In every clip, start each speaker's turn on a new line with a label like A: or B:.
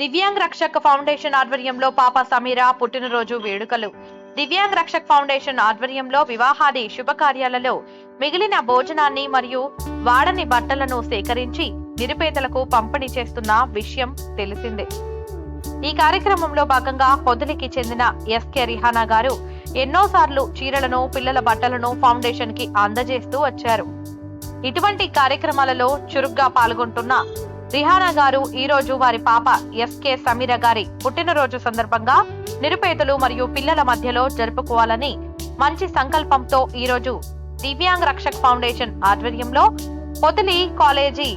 A: Divyang Rakshak foundation ఆధ్వర్యంలో పాప సమీర పుట్టినరోజు వేడుకలు. దివ్యాంగ్ రక్షక్ ఫౌండేషన్ ఆధ్వర్యంలో వివాహాది శుభకార్యాలలో మిగిలిన భోజనాన్ని మరియు వాడని బట్టలను సేకరించి నిరుపేదలకు పంపిణీ చేస్తున్న విషయం తెలిసిందే. ఈ కార్యక్రమంలో భాగంగా పొదిలికి చెందిన ఎస్కే రిహానా గారు ఎన్నోసార్లు చీరలను పిల్లల బట్టలను ఫౌండేషన్కి అందజేస్తూ వచ్చారు. ఇటువంటి కార్యక్రమాలలో చురుగ్గా పాల్గొంటున్న రిహానా గారు ఈ రోజు వారి పాప ఎస్కే సమీర గారి పుట్టినరోజు సందర్భంగా నిరుపేదలు మరియు పిల్లల మధ్యలో జరుపుకోవాలని మంచి సంకల్పంతో ఈ రోజు దివ్యాంగ్ రక్షక్ ఫౌండేషన్ ఆధ్వర్యంలో పొదిలి కాలేజీ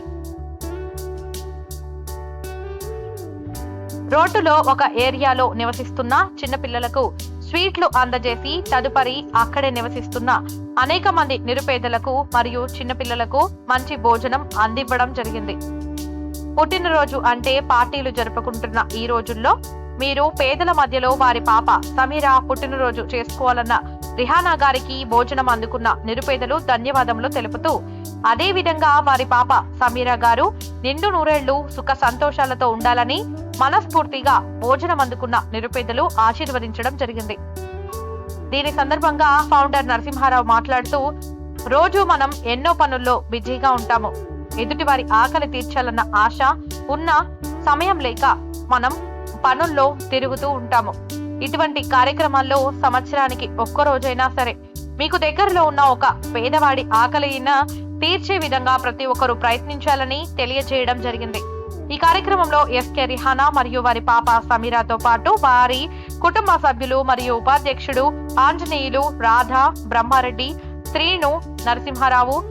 A: రోడ్డులో ఒక ఏరియాలో నివసిస్తున్న చిన్నపిల్లలకు స్వీట్లు అందజేసి తదుపరి అక్కడే నివసిస్తున్న అనేక మంది నిరుపేదలకు మరియు చిన్నపిల్లలకు మంచి భోజనం అందివ్వడం జరిగింది. పుట్టినరోజు అంటే పార్టీలు జరుపుకుంటున్న ఈ రోజుల్లో మీరు పేదల మధ్యలో వారి పాప సమీరా పుట్టినరోజు చేసుకోవాలన్న రిహానా గారికి భోజనం అందుకున్న నిరుపేదలు ధన్యవాదములు తెలుపుతూ అదే విధంగా వారి పాప సమీరా గారు నిండు నూరేళ్ళు సుఖ సంతోషాలతో ఉండాలని మనస్ఫూర్తిగా భోజనం అందుకున్న నిరుపేదలు ఆశీర్వదించడం జరిగింది. దీని సందర్భంగా ఫౌండర్ నరసింహారావు మాట్లాడుతూ రోజు మనం ఎన్నో పనుల్లో బిజీగా ఉంటాము. ఎదుటి వారి ఆకలి తీర్చాలన్న ఆశ ఉన్న సమయం లేక మనం పనుల్లో తిరుగుతూ ఉంటాము. ఇటువంటి కార్యక్రమాల్లో సంవత్సరానికి ఒక్క రోజైనా సరే మీకు దగ్గరలో ఉన్న ఒక పేదవాడి ఆకలిన తీర్చే విధంగా ప్రతి ఒక్కరూ ప్రయత్నించాలని తెలియజేయడం జరిగింది. ఈ కార్యక్రమంలో ఎస్కే రిహానా మరియు వారి పాప సమీరాతో పాటు వారి కుటుంబ సభ్యులు మరియు ఉపాధ్యక్షుడు ఆంజనేయులు రాధ బ్రహ్మారెడ్డి శ్రీను నరసింహారావు